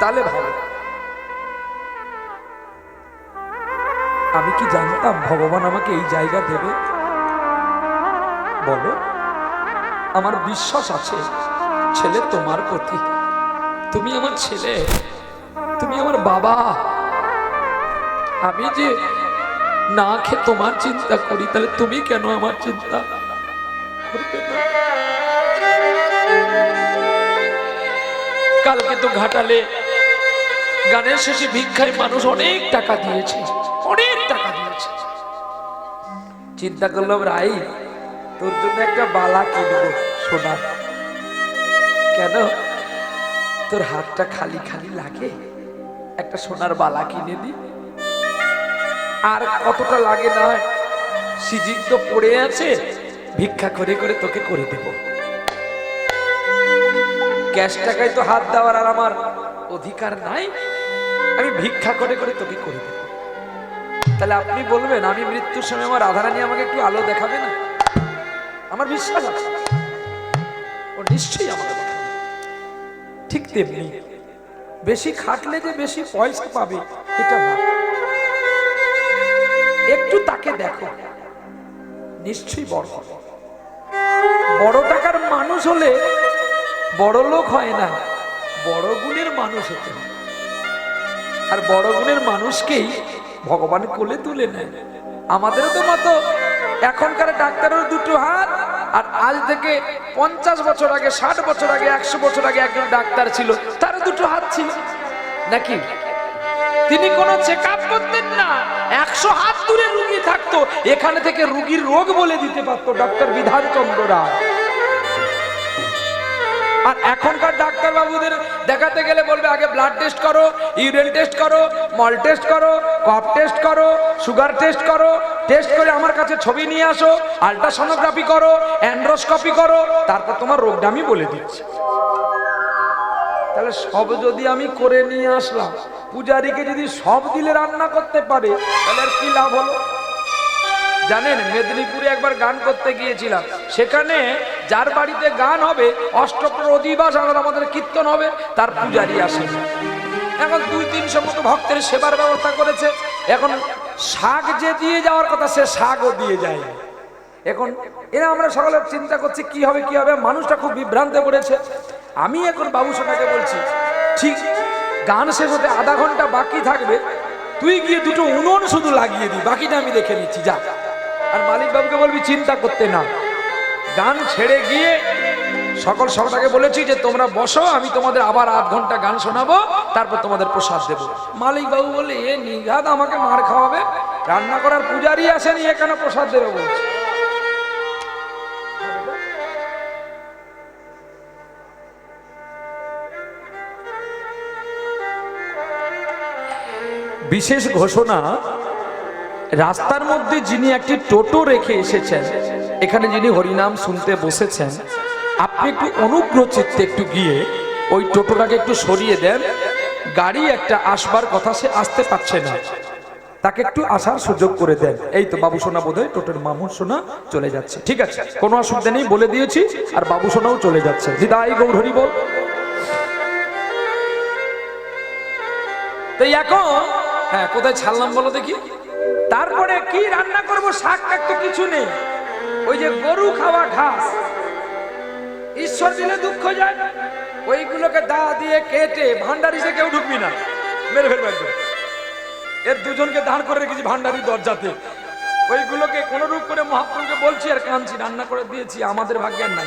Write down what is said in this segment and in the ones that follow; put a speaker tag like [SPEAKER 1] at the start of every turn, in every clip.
[SPEAKER 1] তাহলে ভালো আমি কি জানতাম ভগবান আমাকে এই জায়গা দেবে? বলো, আমার বিশ্বাস আছে, ছেলে তোমার প্রতি। তুমি আমার ছেলে, তুমি আমার বাবা। আমি যে না খেয়ে তোমার চিন্তা করি, তাহলে তুমি কেন আমার চিন্তা কালকে তো ঘাটালে গানের শেষে ভিক্ষায় মানুষ অনেক টাকা দিয়েছে, অনেক টাকা দিয়েছে। চিন্তা করলাম, রাই, তোর জন্য একটা বালা কিনবো, সোনা। কেন? তোর হাতটা খালি খালি লাগে, একটা সোনার বালা কিনে দি আর কতটা লাগে না সিজিন তো পড়ে আছে, ভিক্ষা করে করে তোকে করে দেব। ক্যাশ টাকায় তো হাত দেওয়ার আর আমার অধিকার নাই। আমি ভিক্ষা করে করে তোকে করে দেব। তাহলে আপনি বলবেন, আমি মৃত্যুর সময় আমার রাধারানী আমাকে একটু আলো দেখাবে না? আমার বিশ্বাস আছে। ও নিশ্চয়ই আমাকে ঠিক তেমনি বেশি খাটলে যে বেশি পয়সা পাবে, এটা না। একটু তাকে দেখো। নিশ্চয়ই বড়। বড় টাকার মানুষ হলে বড় লোক হয় না, বড় গুণের মানুষ হতে হয়। আর বড় গুণের মানুষকেই ভগবান কোলে তুলে নেয়। আমাদেরও তো মতো, এখনকার ডাক্তারের দুটো হাত, আর আজ থেকে পঞ্চাশ বছর আগে, ষাট বছর আগে, একশো বছর আগে একজন ডাক্তার ছিল তার দুটো হাত ছিল। নাকি? তিনি কোনো চেক আপ করতেন না, একশো হাত দূরে রুগী থাকতো, এখানে থেকে রুগীর রোগ বলে দিতে পারতো ডক্টর বিধানচন্দ্র রায়। আর এখনকার ডাক্তার বাবুদের দেখাতে গেলে বলবে, আগে ব্লাড টেস্ট করো ইউরিন টেস্ট করো মল টেস্ট করো কফ টেস্ট করো সুগার টেস্ট করো টেস্ট করে আমার কাছে ছবি নিয়ে আসো আল্ট্রাসোনোগ্রাফি করো অ্যান্ড্রোস্কপি করো, তারপর তোমার রোগটা আমি বলে দিচ্ছি। তাহলে সব যদি আমি করে নিয়ে আসলাম, পূজারীকে যদি সব দিলে রান্না করতে পারে, তাহলে আর কি লাভ হলো? জানেন, মেদিনীপুরে একবার গান করতে গিয়েছিলাম। সেখানে যার বাড়িতে গান হবে অষ্টপ্র অধিবাস আর আমাদের কীর্তন হবে, তার পূজারি আসে। এখন দুই তিনশো মতো ভক্তের সেবার ব্যবস্থা করেছে। এখন শাক যে দিয়ে যাওয়ার কথা, সে শাকও দিয়ে যায়। এখন এরা আমরা সকলে চিন্তা করছি, কি হবে কি হবে? মানুষটা খুব বিভ্রান্তে পড়েছে। আমি এখন বাবু সোনাকে বলছি, ঠিক, গান শেষ হতে আধা ঘণ্টা বাকি থাকবে। তুই গিয়ে দুটো উনুন শুধু লাগিয়ে দি বাকিটা আমি দেখে নিচ্ছি, যা। আর মালিক বাবুকে বলবি, চিন্তা করতে না। গান ছেড়ে গিয়ে সকল সভাটাকে বলেছি যে, তোমরা বসো, আমি তোমাদের আবার আধ ঘণ্টা গান শোনাবো, তারপর তোমাদের প্রসাদ দেবো। মালিক বাবু বলে, এ নিঘাত আমাকে মার খাওয়াবে। রান্না করার পূজারি আসেনি এখানে প্রসাদ দেবে বলছে? বিশেষ ঘোষণা রাস্তার মধ্যে যিনি একটি টোটো রেখে এসেছেন, এখানে যিনি হরিনাম শুনতে বসেছেন, আপনি একটু অনুগ্রহ চিত্তে একটু গিয়ে ওই টোটোটাকে একটু সরিয়ে দেন। গাড়ি একটা আসবার কথা সে আসতে পারছে না। তাকে একটু আসার সুযোগ করে দেন। এই তো বাবু সোনা বোধ হয় টোটোর মামুন সোনা চলে যাচ্ছে। ঠিক আছে, কোনো অসুবিধা নেই, বলে দিয়েছি, আর বাবু সোনাও চলে যাচ্ছে। দিদাই গৌরহরি বল। তাই এখন হ্যাঁ কোথায় ছাড়লাম বলো দেখি। তারপরে কি রান্না করব? শাক টাক তো কিছু নেই। ওই যে গরু খাওয়া ঘাস। ঈশ্বর দিলে দুঃখ যায়। ওইগুলোকে দা দিয়ে কেটে ভান্ডারিতে কেউ ঢুকবি না। মেরে ফেলবে একদম। এর দুজনকে দাঁড় করে রেখেছি ভান্ডারি দরজাতে। ওইগুলোকে কোন রূপ করে মহাপ্রভুকে বলছি আর কাঁদছি রান্না করে দিয়েছি আমাদের ভাগ্যে আর নাই।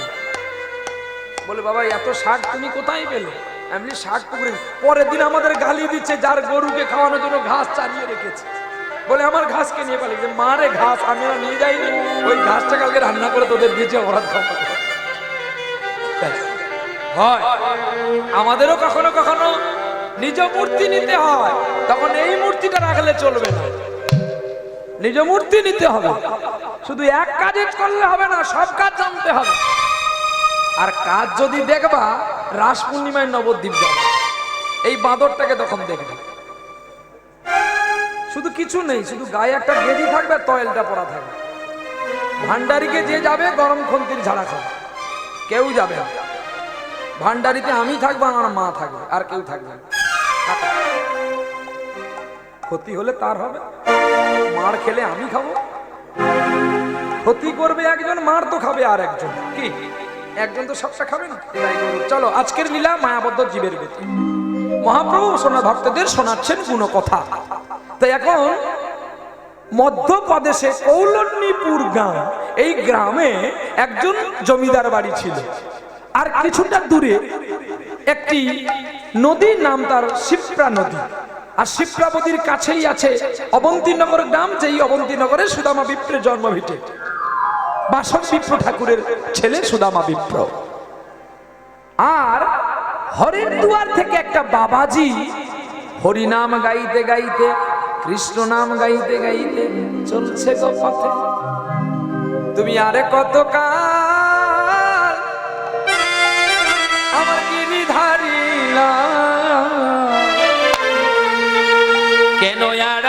[SPEAKER 1] বলে বাবা এত শাক তুমি কোথায় পেলে? বলি, শাক পুকুরে। পরের দিন আমাদের গালি দিচ্ছে যার গরুকে খাওয়ানোর জন্য ঘাস চালিয়ে রেখেছে। বলে, আমার ঘাসকে নিয়ে পালি যে মারে ঘাস, আমি আর নিয়ে যাইনি। ওই ঘাসটা কালকে রান্না করে তোদের দিয়েছে, অপরাধ হয়। আমাদেরও কখনো কখনো নিজ মূর্তি নিতে হয়। তখন এই মূর্তিটা রাখলে চলবে না। নিজ মূর্তি নিতে হবে। শুধু এক কাজে করলে হবে না, সব কাজ জানতে হবে। আর কাজ যদি দেখবা, রাস পূর্ণিমায় নবদ্বীপ যাবে। এই বাঁদরটাকে তখন দেখবে। শুধু কিছু নেই, শুধু গায়ে একটা গেজি থাকবে, তয়েলটা পরা থাকবে। ভান্ডারিকে যে যাবে, গরম খন্তির ঝাড়া খাবে। কেউ যাবে না। ভান্ডারিতে আমি থাকব, আমার মা থাকবে, আর কেউ থাকবে ক্ষতি হলে তার হবে। মার খেলে আমি খাব। ক্ষতি করবে একজন, মার তো খাবে আর একজন। কি? একজন তো সবটা খাবে না? চলো, আজকের লীলা মায়াবদ্ধ জীবের গতি। মহাপ্রভু সোনা ভক্তদের শোনাচ্ছেন গুণ কথা তাই এখন মধ্যপ্রদেশে কৌলন্যপুর গ্রাম, এই গ্রামে একজন জমিদার বাড়ি ছিল। আর কিছুটা দূরে একটি নদীর নাম তার শিপ্রা নদী। আর শিপ্রাবতীর কাছেই আছে অবন্তীনগর গ্রাম, যেই অবন্তীনগরে সুদামা বিপ্রের জন্ম ভিটে। বাসক বিপ্র ঠাকুরের ছেলে সুদামা বিপ্র। আর হরের দুয়ার থেকে একটা বাবাজি হরিনাম গাইতে গাইতে, কৃষ্ণ নাম গাইতে গাইতে চলছে গো পথে। তুমি আরে কত কাল আমার গিরিধারী কেন আড়ালে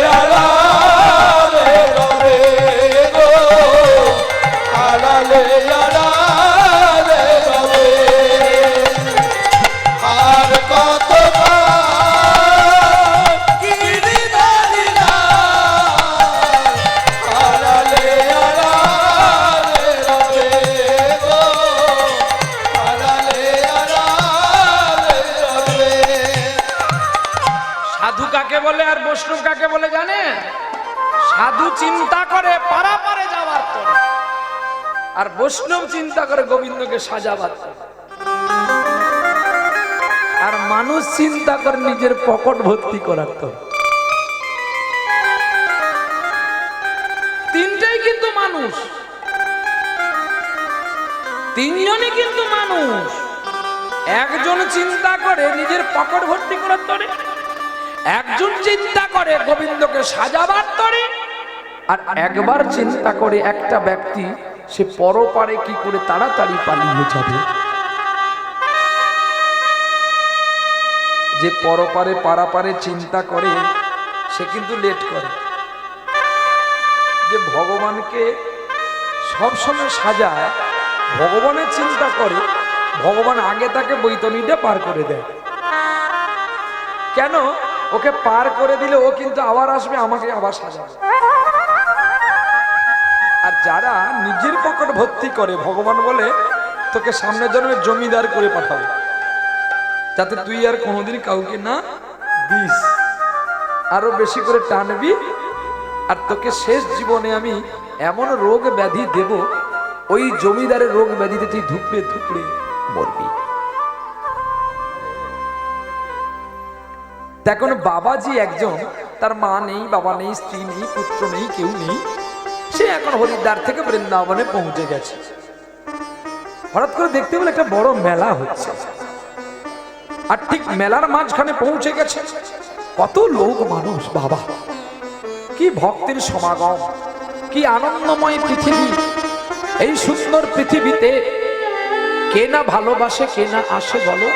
[SPEAKER 2] আর
[SPEAKER 1] বৈষ্ণব চিন্তা করে গোবিন্দকে সাজাবার। আর মানুষ চিন্তা করে নিজের পকেট ভর্তি করার তো। তিনটাই কিন্তু মানুষ। তিনজনই কিন্তু মানুষ। একজন চিন্তা করে নিজের পকেট ভর্তি করার তরে, একজন চিন্তা করে গোবিন্দকে সাজাবার তরে, আর একবার চিন্তা করে একটা ব্যক্তি সে পরপারে কি করে তাড়াতাড়ি পালিয়ে যাবে? যে পরপারে পারাপারে চিন্তা করে, সে কিন্তু লেট করে। যে ভগবানকে সবসময় সাজায়, ভগবানের চিন্তা করে, ভগবান আগে তাকে বৈতনীটা পার করে দেয়। কেন? ওকে পার করে দিলে ও কিন্তু আবার আসবে, আমাকে আবার সাজাবে। যারা নিজের পকেট ভর্তি করে, ভগবান বলে তোকে সামনের জন্মে জমিদার করে পাঠাবো। যাতে তুই আর কোনোদিন কাউকে না দিস। আরও বেশি করে টানবি, আর তোকে শেষ জীবনে আমি এমন রোগ ব্যাধি দেব, ওই জমিদারের রোগ ব্যাধিতে তুই ধুপড়ে ধুপড়ে মরবি। দেখুন, বাবাজি একজন, তার মা নেই, বাবা নেই, স্ত্রী নেই, পুত্র নেই, কেউ নেই। সে এখন হরিদ্বার থেকে বৃন্দাবনে পৌঁছে গেছে। হঠাৎ করে দেখতে পেলে একটা বড় মেলা হচ্ছে। আর ঠিক মেলার মাঝখানে পৌঁছে গেছে। কত লোক মানুষ, বাবা। কি ভক্তের সমাগম, কি আনন্দময় পৃথিবী। এই সুন্দর পৃথিবীতে কে না ভালোবাসে, কে না আসে বলো?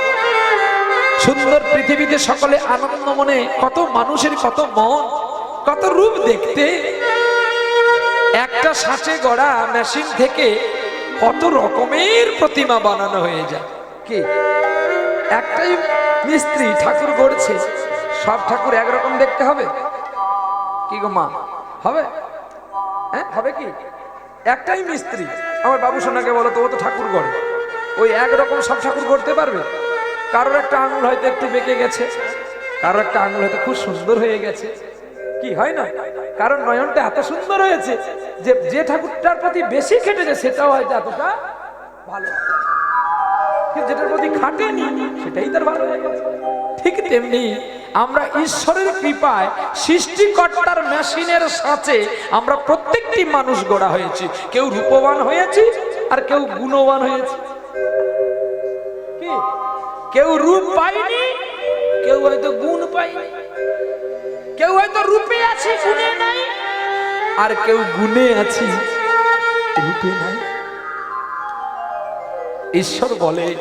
[SPEAKER 1] সুন্দর পৃথিবীতে সকলে আনন্দ মনে, কত মানুষের কত মন, কত রূপ দেখতে। একটা সাঁচে গড়া মেশিন থেকে কত রকমের প্রতিমা বানানো হয়ে যায়। কি? একটাই মিস্ত্রি ঠাকুর গড়ছে, সব ঠাকুর একরকম দেখতে হবে? কি গো মা, হবে? হ্যাঁ হবে কি? একটাই মিস্ত্রি, আমার বাবু সোনাকে বলো তো, ও তো ঠাকুর গড়ে। ওই একরকম সব ঠাকুর গড়তে পারবে? কারোর একটা আঙুল হয়তো একটু বেঁকে গেছে, কারোর একটা আঙুল হয়তো খুব সুন্দর হয়ে গেছে। কি হয় না? কারণ নয়নটা এত সুন্দর হয়েছে যে যে ঠাকুরটার প্রতি বেশি খেটেছে সেটাও হয়তো এতটা ভালো। যেটার প্রতি খাটেনি, সেটাই তার ভালো ঠিক তেমনি আমরা ঈশ্বরের কৃপায় সৃষ্টিকর্তার মেশিনের সাথে আমরা প্রত্যেকটি মানুষ গড়া হয়েছি। কেউ রূপবান হয়েছি আর কেউ গুণবান হয়েছে। কেউ রূপ পাইনি, কেউ হয়তো গুণ পাইনি। কেউ হয়তো রূপে আছে, গুণে নাই। আর কেউ গুণে আছি, রূপে নাই। ঈশ্বর বলে,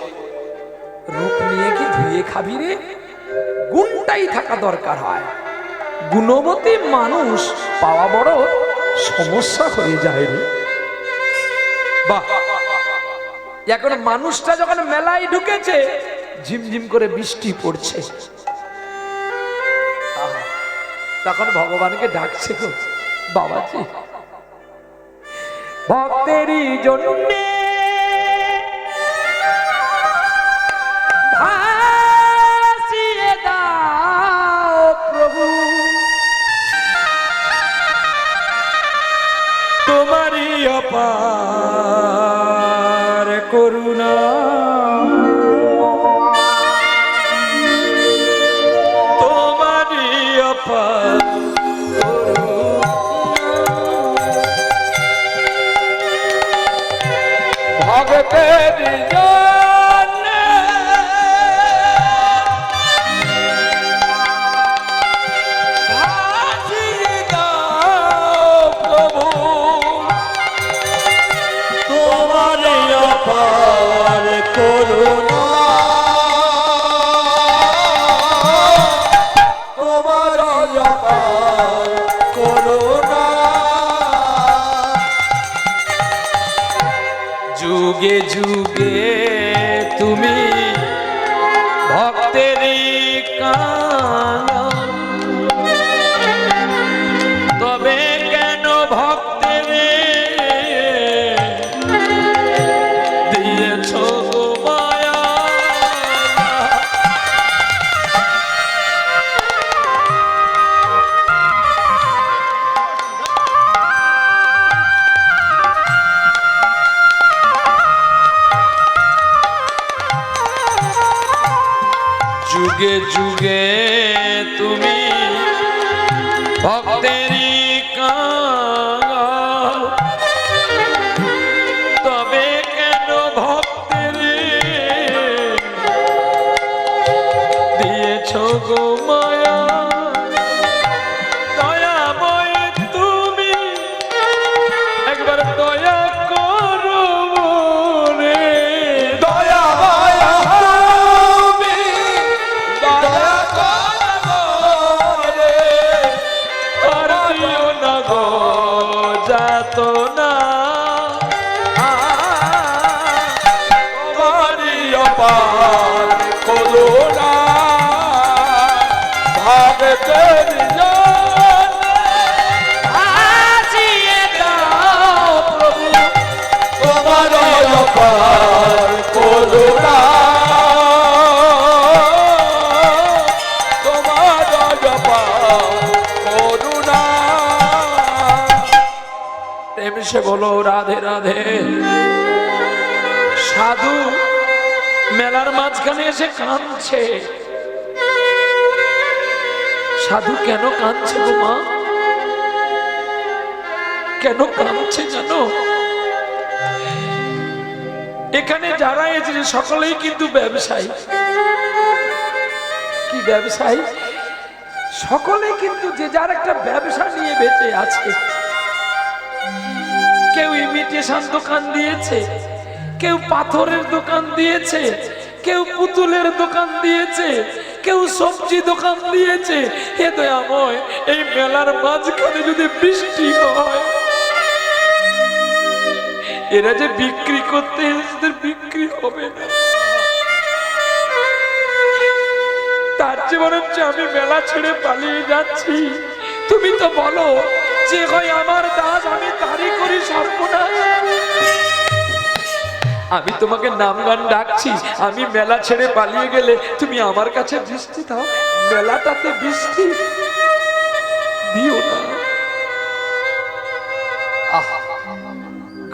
[SPEAKER 1] রূপ নিয়ে কি ধুয়ে খাবি রে? গুণটাই থাকা দরকার হয়। গুণবতী মানুষ পাওয়া বড় সমস্যা হয়ে যায় রে। বাহ! এখন মানুষটা যখন মেলায় ঢুকেছে, ঝিমঝিম করে বৃষ্টি পড়ছে। তখন ভগবানকে ডাকছে বাবাজি ভক্তেরই জন্যে
[SPEAKER 2] Geju
[SPEAKER 1] এসে বলো, রাধে রাধে। সাধু মেলার মাঝখানে এসে কাঁদছে। সাধু কেন কাঁদছে গো মা? কেন কাঁদছে জানো? এখানে যারা এসেছে, সকলেই কিন্তু ব্যবসায়ী। কি ব্যবসায়ী? সকলে কিন্তু যে যার একটা ব্যবসা নিয়ে বেঁচে আছে। কেউ ইমিটেশন দোকান দিয়েছে, কেউ পাথরের দোকান দিয়েছে, কেউ পুতুলের দোকান দিয়েছে, কেউ সবজি দোকান দিয়েছে। এ দয়াময়, এই মেলার মাঝখানে যদি বৃষ্টি হয়, এরা যে বিক্রি করতে এসেছে, বিক্রি হবে না। তার চেয়ে বরঞ্চ আমি মেলা ছেড়ে পালিয়ে যাচ্ছি। তুমি তো বলো, যে হয় আমার করি আমি তোমাকে নাম গান ডাকছি, আমি মেলা ছেড়ে পালিয়ে গেলে তুমি আমার কাছে বৃষ্টি দাও, মেলাটাতে বৃষ্টি দিও না।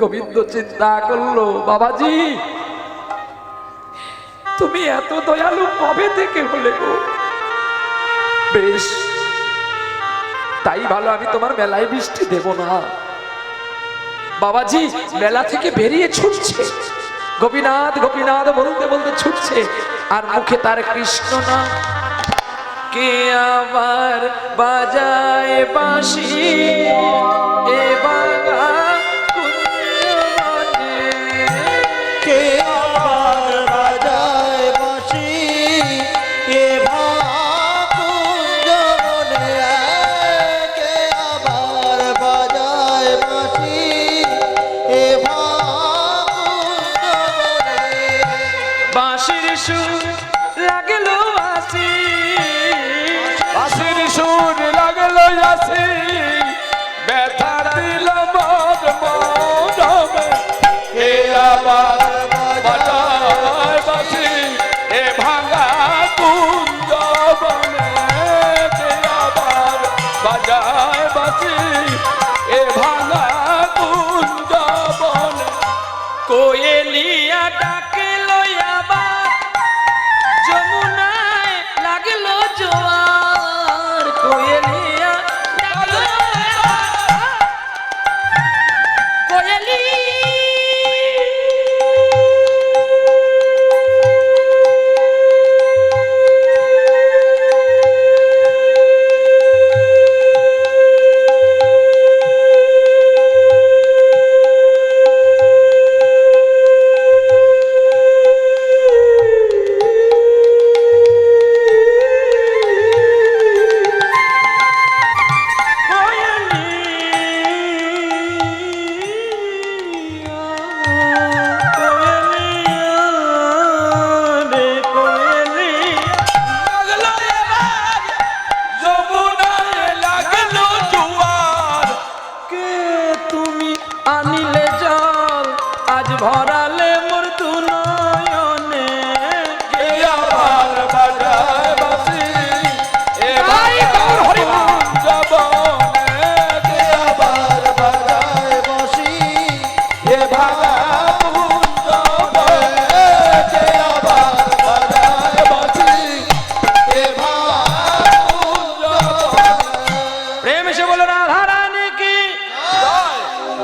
[SPEAKER 1] গোবিন্দ চিন্তা করল, বাবাজি, তুমি এত দয়ালু কবে থেকে হলে গো? বেশ, তাই ভালো আমি তোমার মেলায় বৃষ্টি দেব না। বাবাজি মেলা থেকে বেরিয়ে ছুটছে। গোপীনাথ গোপীনাথ বলতে বলতে ছুটছে। আর মুখে তার কৃষ্ণ না কে আবার বাজায় বাঁশি? এ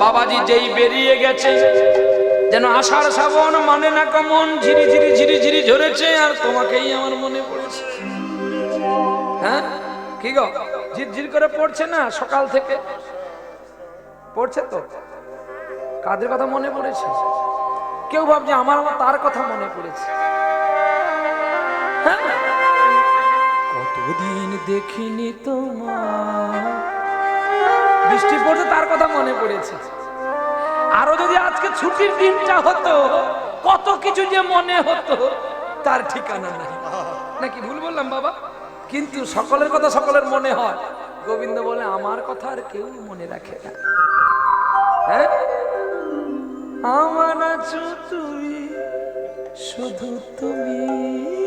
[SPEAKER 1] বাবাজি যেই বেরিয়ে গেছে, যেন আষাঢ় শ্রাবণ মানে না কমন, ঝিরি ঝিরি ঝিরি ঝিরি ঝরেছে, আর তোমাকেই আমার মনে পড়েছে। হ্যাঁ? কি গো? ঝিরঝির করে পড়ছে না সকাল থেকে? পড়ছে তো? কাদের কথা মনে পড়েছে? কেউ ভাবছে আমার আমার তার কথা মনে পড়েছে। হ্যাঁ? কতদিন দেখিনি তোমার বৃষ্টি পড়ছে, তার কথা মনে পড়েছে। আরও যদি আজকে ছুটির দিনটা হতো, কত কিছু যে মনে হতো, তার ঠিকানা নাই। নাকি ভুল বললাম বাবা? কিন্তু সকলের কথা সকলের মনে হয়। গোবিন্দ বলে, আমার কথা আর কেউ মনে রাখে না। হ্যাঁ? আমার আছো তুমি, শুধু তুমি।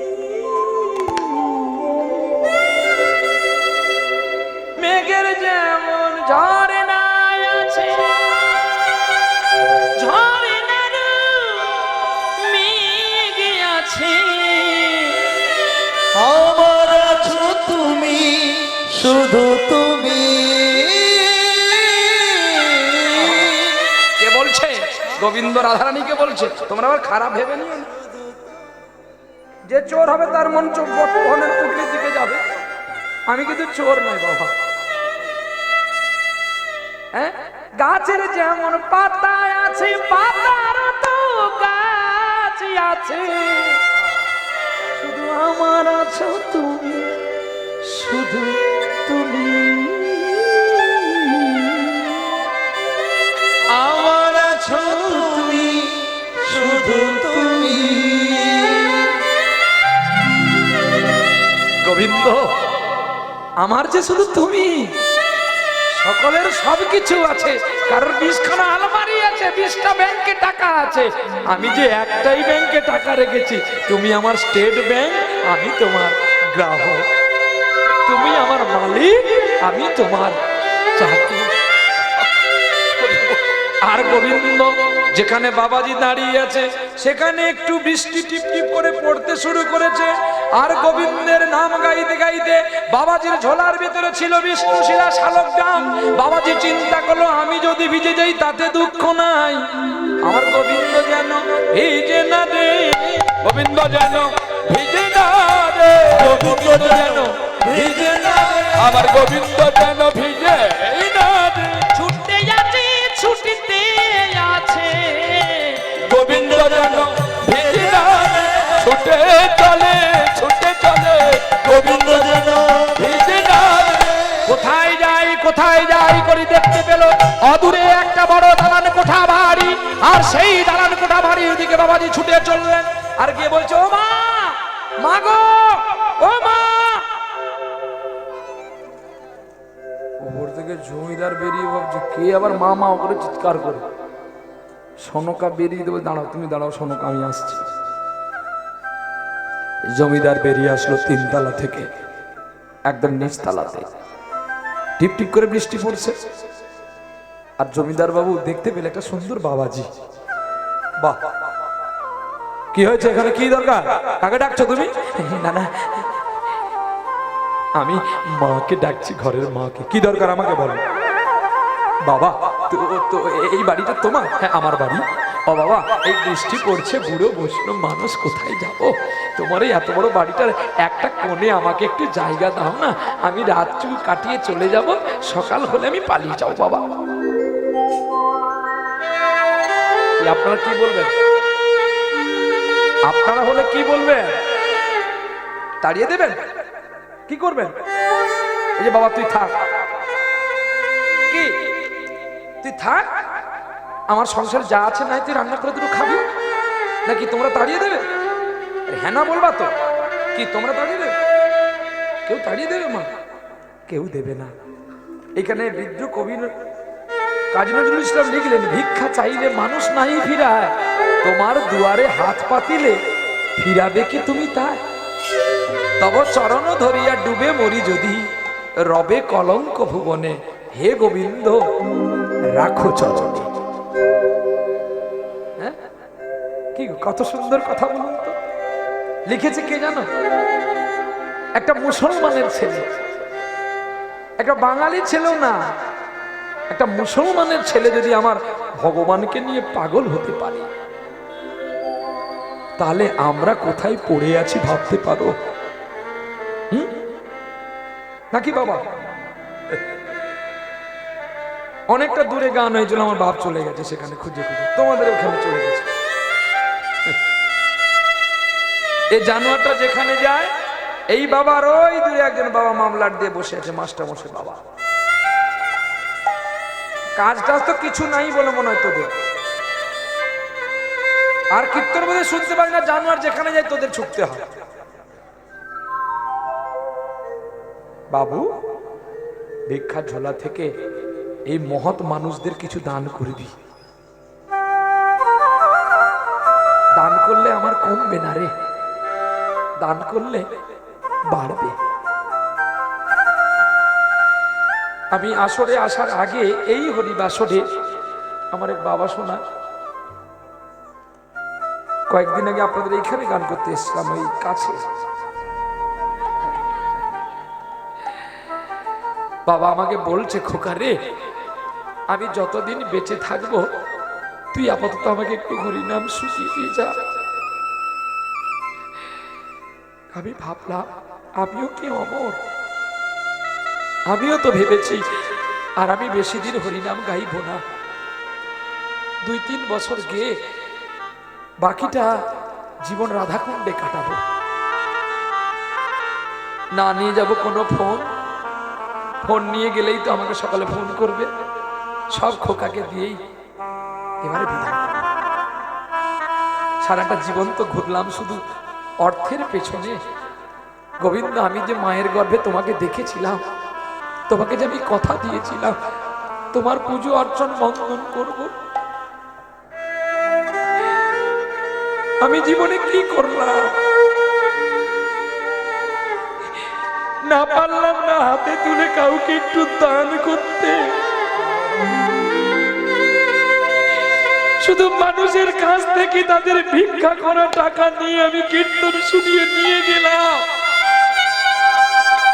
[SPEAKER 1] গোবিন্দ রাধারানীকে বলছে, তোমরা আবার খারাপ ভেবে নিও না। যে চোর হবে তার মন চোখ বর্তমানের পুটলির দিকে যাবে আমি কিন্তু চোর নই বাবা হ্যাঁ? গাছের যেমন পাতা আছে, পাতার তো গাছ আছে শুধু আমার আছো তুমি, শুধু তুমি। গোবিন্দ, আমার যে শুধু তুমি, সকলের সব কিছু আছে। কারোর বিশখানা আলমারি আছে, বিশটা ব্যাংকে টাকা আছে। আমি যে একটাই ব্যাংকে টাকা রেখেছি, তুমি আমার স্টেট ব্যাংক, আমি তোমার গ্রাহক। তুমি আমার মালিক, আমি তোমার চাকর। আর গোবিন্দ, যেখানে বাবাজি দাঁড়িয়ে আছে, সেখানে একটু বৃষ্টি টিপ টিপ করে পড়তে শুরু করেছে। আর গোবিন্দের নাম গাইতে গাইতে বাবাজির ঝোলার ভিতরে ছিল বিষ্ণুশিলা শালক ডাম বাবাজি চিন্তা করল, আমি যদি ভিজে যাই, তাতে দুঃখ নাই। আমার গোবিন্দ যেন ভিজে না রে
[SPEAKER 2] গোবিন্দ যেন ভিজে না রে
[SPEAKER 1] গোবিন্দ যেন ভিজে না।
[SPEAKER 2] আমার গোবিন্দ যেন ভিজে না রে
[SPEAKER 1] কোথায় যাই কোথায় যাই করে দেখতে পেল, অদূরে একটা বড় দালান কোঠা বাড়ি, আর সেই দালান কোঠা বাড়ির দিকে বাবাজি ছুটে চললেন, আর গিয়ে বলছে, ও মা মা ও মা! উপর থেকে জমিদার বেরিয়ে ভাবছে কে আবার মা মা করে চিৎকার করে? সনকা বেরিয়ে দেবে, দাঁড়াও, তুমি দাঁড়াও, সনকা, আমি আসছি। জমিদার বেরিয়ে আসলো তিনতলা থেকে, একদম নিচতলাতে। টিপ টিপ করে বৃষ্টি পড়ছে। আর জমিদার বাবু দেখতে পেলে একটা সুন্দর বাবাজি। বাহ! কি হয়েছে এখানে? কি দরকার? কাকে ডাকছো তুমি? না না। আমি মাকে ডাকছি, ঘরের মাকে। কি দরকার আমাকে বলো? বাবা, তো এই বাড়িটা তোমার? হ্যাঁ আমার বাড়ি। ও বাবা, এই বৃষ্টি পড়ছে, বুড়ো বসল মানুষ, কোথায় যাব? তোমার এই এত বড় বাড়িটার একটা কোণে আমাকে একটু জায়গা দাও না। আমি রাত চুল কাটিয়ে চলে যাব, সকাল হলে আমি পালিয়ে যাও বাবা। আপনারা কি বলবেন? আপনারা হলে কি বলবেন? তাড়িয়ে দেবেন? কি করবেন? এই যে বাবা, তুই থাক। কি? তুই থাক? আমার সংসার যা আছে নাই, তুই রান্না করে দুটো খাবি? নাকি তোমরা তাড়িয়ে দেবে? হ্যাঁ না বলবা তো। কি, তোমরা তাড়িয়ে দেবে? কেউ তাড়িয়ে দেবে মা? কেউ দেবে না। এখানে বৃদ্ধ কবি কাজী নজরুল ইসলাম লিখলেন, ভিক্ষা চাইলে মানুষ নাই ফিরায়, তোমার দুয়ারে হাত পাতিলে ফিরাবে কি তুমি তাই? তব চরণ ধরিয়া ডুবে মরি যদি, রবে কলঙ্ক ভুবনে। হে গোবিন্দ, রাখো চরণে কি, কত সুন্দর কথা বলুন তো। লিখেছে কে জানো? একটা মুসলমানের ছেলে। একটা বাঙালি ছেলেও না, একটা মুসলমানের ছেলে যদি আমার ভগবানকে নিয়ে পাগল হতে পারে, তাহলে আমরা কোথায় পড়ে আছি ভাবতে পারো? নাকি বাবা? অনেকটা দূরে গান হয়েছিল, আমার বাপ চলে গেছে সেখানে খুঁজে খুঁজে। তোমাদের ওখানে চলে গেছে। এই জানোয়ারটা যেখানে যায়, এই বাবার ওই দূরে একজন বাবা মামলার দিয়ে বসে আছে মাস্টার মশাই বাবা। কাজ টাজ তো কিছু নাই বলে মনে হয় তোদের। আর কীর্তন বোধহয় শুনতে পারি না, জানোয়ার যেখানে যায় তোদের ছুটতে হয়। বাবু, ভিক্ষা ঝোলা থেকে এই মহৎ মানুষদের কিছু দান করে দি দান করলে আমার কমবে না রে। দান করলে বাড়বে। আমি আসরে আসার আগে এই হরিবাসরে আমার এক বাবা শোনা কয়েকদিন আগে আপনাদের এইখানে গান করতে এসেছিলাম ওই কাছে। বাবা আমাকে বলছে, খোকা রে, আমি যতদিন বেঁচে থাকব, তুই আপাতত আমাকে একটু হরিনাম শুকিয়ে দিয়ে যা। আমি ভাবলাম, আমিও কি অমর? আমিও তো ভেবেছি, আর আমি বেশি দিন হরিনাম গাইব না। দুই তিন বছর গিয়ে বাকিটা জীবন রাধাকুণ্ডে কাটাবো। না নিয়ে যাব কোনো ফোন। ফোন নিয়ে গেলেই তো আমাকে সকালে ফোন করবে। সব খোকাকে দিয়েই এবারে সারাটা জীবন তো ঘুরলাম শুধু অর্থের পেছনে। গোবিন্দ, আমি যে মায়ের গর্ভে তোমাকে দেখেছিলাম, তোমাকে যে আমি কথা দিয়েছিলাম, তোমার পুজো অর্চন বন্ধন করব। আমি জীবনে কি করলাম? না পারলাম না হাতে তুলে কাউকে একটু দান করতে। শুধু মানুষের কাছ থেকে তাদের ভিক্ষা করা টাকা নিয়ে আমি কীর্তন শুনিয়ে নিয়ে গেলাম।